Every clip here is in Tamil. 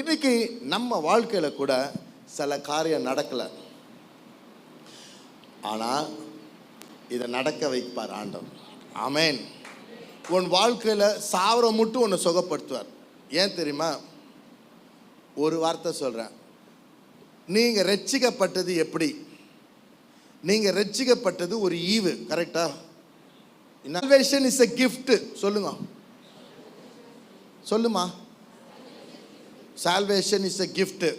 இன்னைக்கு நம்ம வாழ்க்கையில் கூட சில காரியம் நடக்கலை. ஆனால் இதை நடக்க வைப்பார் ஆண்டவர். ஆமேன். உன் வாழ்க்கையில் சாவர மட்டும் உன்னை சுகப்படுத்துவார். ஏன் தெரியுமா? ஒரு வார்த்தை சொல்கிறேன் நீங்கள் ரட்சிக்கப்பட்டது எப்படி? நீங்கள் ரட்சிக்கப்பட்டது ஒரு ஈவு கரெக்டா இஸ் எ கிஃப்ட்டு சொல்லுங்க. சொல்லுமா? சால்வேஷன் இஸ் எ கிஃப்ட்டு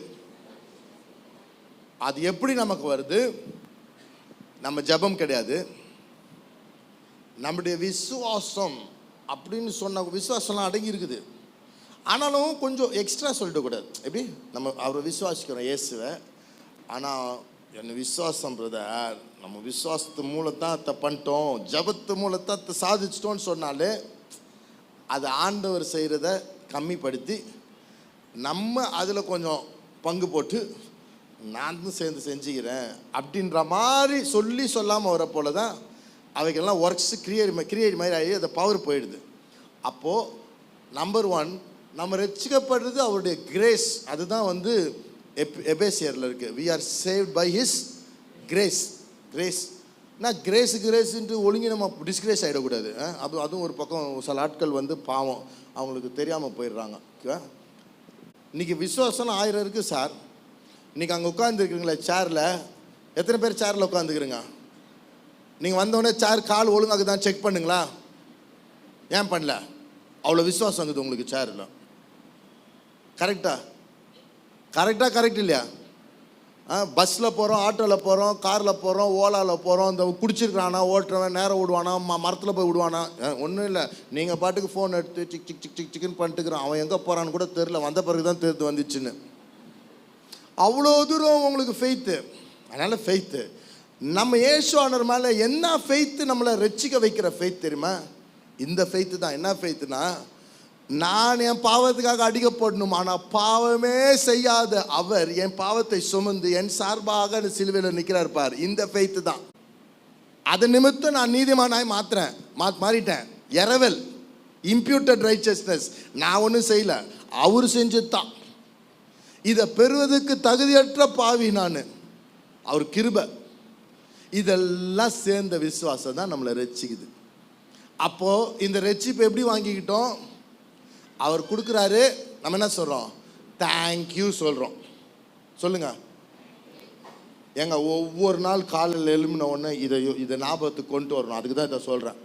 அது எப்படி நமக்கு வருது? நம்ம ஜெபம் கிடையாது. நம்முடைய விசுவாசம் அப்படின்னு சொன்ன விசுவாசம்லாம் அடங்கி இருக்குது. ஆனாலும் கொஞ்சம் எக்ஸ்ட்ரா சொல்லிடக்கூடாது எப்படி? நம்ம அவரை விசுவாசிக்கிறோம் இயேசுவை. ஆனால் என்ன விசுவாசம் பிரதர் நம்ம விசுவாசத்து மூலத்தான் அதை பண்ணிட்டோம். ஜபத்து மூலத்தான் அதை சாதிச்சிட்டோம்னு சொன்னாலே அது ஆண்டவர் செய்கிறத கம்மிப்படுத்தி நம்ம அதில் கொஞ்சம் பங்கு போட்டு நானும் சேர்ந்து செஞ்சுக்கிறேன் அப்படின்ற மாதிரி சொல்லி சொல்லாமல் வர போல தான் அவைகள்லாம் ஒர்க்ஸ் கிரியேட் கிரியேட் மாதிரி ஆகி அந்த பவர் போயிடுது. அப்போது நம்பர் ஒன் நம்ம ரசிக்கப்படுறது அவருடைய கிரேஸ் அதுதான் வந்து எப் எபேசியரில் இருக்குது we are saved by his grace grace நான் கிரேஸ் கிரேஸ்ன்ட்டு ஒழுங்கி நம்ம டிஸ்கிரேஸ் ஆகிடக்கூடாது அது அதுவும் ஒரு பக்கம் சில ஆட்கள் வந்து பாவம் அவங்களுக்கு தெரியாமல் போயிடுறாங்க. இன்றைக்கி இன்னைக்கு விசுவாசம் ஆயிரம் இருக்குது சார். இன்னைக்கு அங்கே உட்காந்துருக்குறீங்களே சேரில் எத்தனை பேர் சேரில் உட்காந்துக்கிறீங்க நீங்கள் வந்தோடனே சேர் கால் ஒழுங்காக தான் செக் பண்ணுங்களா? ஏன் பண்ணல? அவ்வளோ விசுவாசம் இருக்குது உங்களுக்கு சேரில் கரெக்டா கரெக்டாக கரெக்ட் இல்லையா? பஸ்ஸில் போகிறோம் ஆட்டோவில் போகிறோம் காரில் போகிறோம் ஓலாவில் போகிறோம் இந்த குடிச்சிருக்கிறானா ஓட்டுறவன் நேரம் விடுவானா ம மரத்தில் போய் விடுவானா? ஒன்றும் இல்லை. நீங்கள் பாட்டுக்கு ஃபோன் எடுத்து சிக் சிக் சிக் சிக் சிக்குன்னு பண்ணிட்டுக்கிறான். அவன் எங்கே போகிறான்னு கூட தெரில வந்த பிறகு தான் தெரிந்து வந்துச்சுன்னு. அவ்வளோ தூரம் உங்களுக்கு ஃபெய்த்து அதனால் ஃபெய்த்து நம்ம ஏசுவானர் மேலே என்ன ஃபெய்த்து நம்மளை ரட்சிக்க வைக்கிற ஃபெய்த் தெரியுமா? இந்த ஃபெய்த்து தான். என்ன ஃபெய்த்துனா நான் என் பாவத்துக்காக அடிக்கப்படணும் ஆனால் பாவமே செய்யாத அவர் என் பாவத்தை சுமந்து என் சார்பாக அந்த சிலுவையில் நிற்கிறார் பார். இந்த ஃபெய்த்து தான். அது நிமித்தம் நான் நீதிமானாய் மாத்துறேன் மா மாறிட்டேன். இரவல் இம்ப்யூட்டட் ரைச்சஸ்னஸ் நான் ஒன்றும் செய்யலை. அவர் செஞ்சு தான். இதை பெறுவதற்கு தகுதியற்ற பாவி நான். அவர் கிருப. இதெல்லாம் சேர்ந்த விசுவாசம் தான் நம்மளை ரசிக்குது அப்போது இந்த ரட்சிப்பை எப்படி வாங்கிக்கிட்டோம்? அவர் கொடுக்குறாரு நம்ம என்ன சொல்கிறோம் தேங்க்யூ சொல்கிறோம் சொல்லுங்கள் ஏங்க ஒவ்வொரு நாள் காலையில் எழும்பின உடனே இதை இதை ஞாபகத்துக்கு கொண்டு வரணும். அதுக்கு தான் இதை சொல்கிறேன்